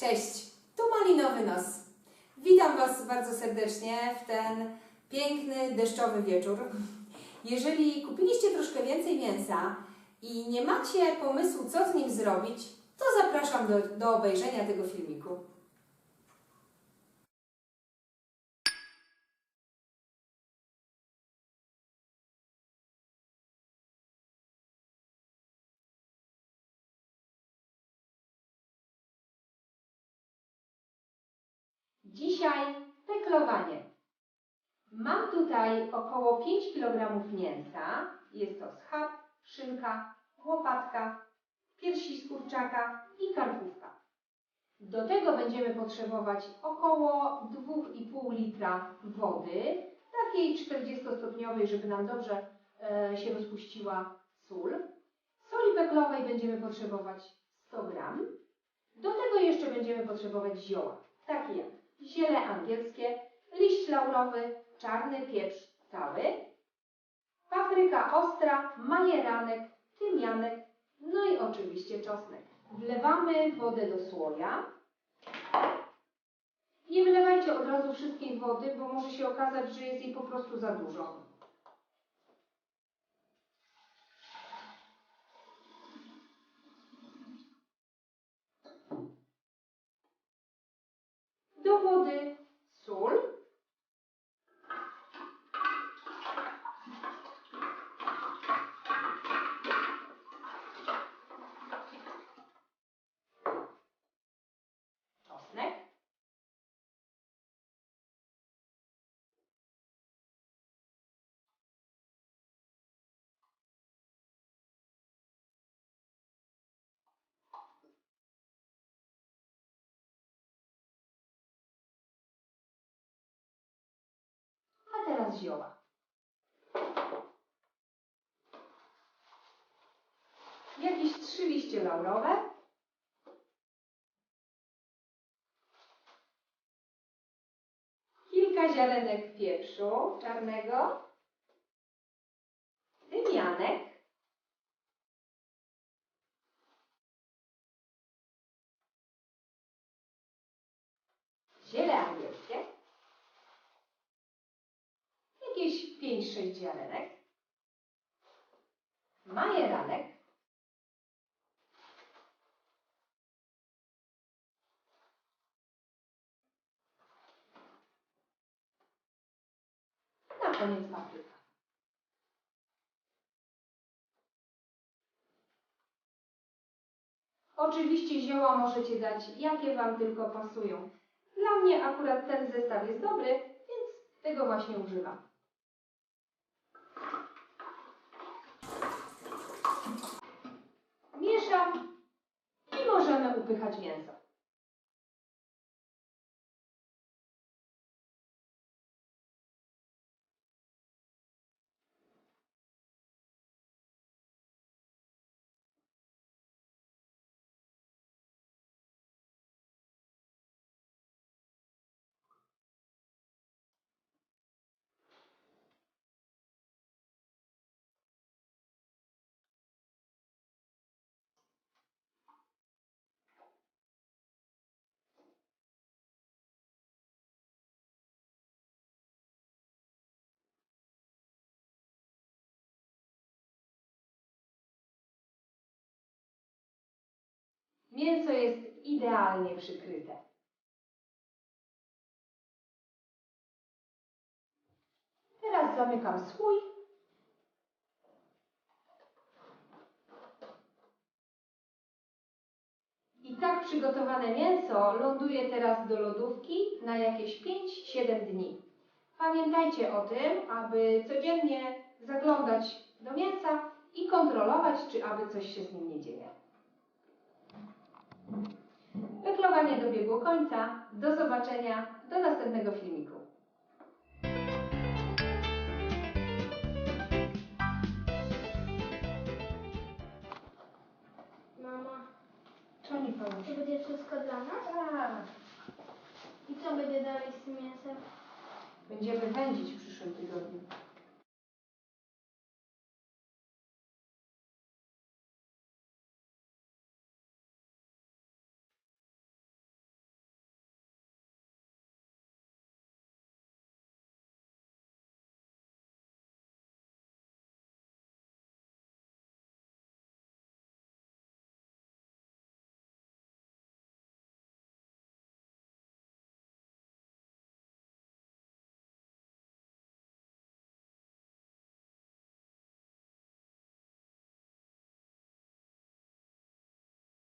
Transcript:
Cześć, tu Malinowy Nos. Witam Was bardzo serdecznie w ten piękny, deszczowy wieczór. Jeżeli kupiliście troszkę więcej mięsa i nie macie pomysłu, co z nim zrobić, to zapraszam do, do obejrzenia tego filmiku. Dzisiaj peklowanie. Mam tutaj około 5 kg mięsa. Jest to schab, szynka, łopatka, piersi z kurczaka i karkówka. Do tego będziemy potrzebować około 2,5 litra wody, takiej 40-stopniowej, żeby nam dobrze e, się rozpuściła sól. Soli peklowej będziemy potrzebować 100 gram. Do tego jeszcze będziemy potrzebować zioła, takie jak ziele angielskie, liść laurowy, czarny pieprz cały, papryka ostra, majeranek, tymianek, no i oczywiście czosnek. Wlewamy wodę do słoja. Nie wylewajcie od razu wszystkiej wody, bo może się okazać, że jest jej po prostu za dużo. Wody Teraz zioła. Jakieś trzy liście laurowe. Kilka ziarenek pieprzu czarnego. Tymianek. Ziele angielskie jakieś 5-6 ziarenek, majeranek, na koniec papryka. Oczywiście zioła możecie dać, jakie Wam tylko pasują. Dla mnie akurat ten zestaw jest dobry, więc tego właśnie używam. Mieszam i możemy upychać mięso. Mięso jest idealnie przykryte. Teraz zamykam swój. I tak przygotowane mięso ląduje teraz do lodówki na jakieś 5-7 dni. Pamiętajcie o tym, aby codziennie zaglądać do mięsa i kontrolować, czy aby coś się z nim nie dzieje. Wyklowanie dobiegło końca. Do zobaczenia. Do następnego filmiku. Mama, Co mi pomóż? to będzie wszystko dla nas? Tak. I co będzie dalej z tym mięsem? Będziemy wędzić w przyszłym tygodniu.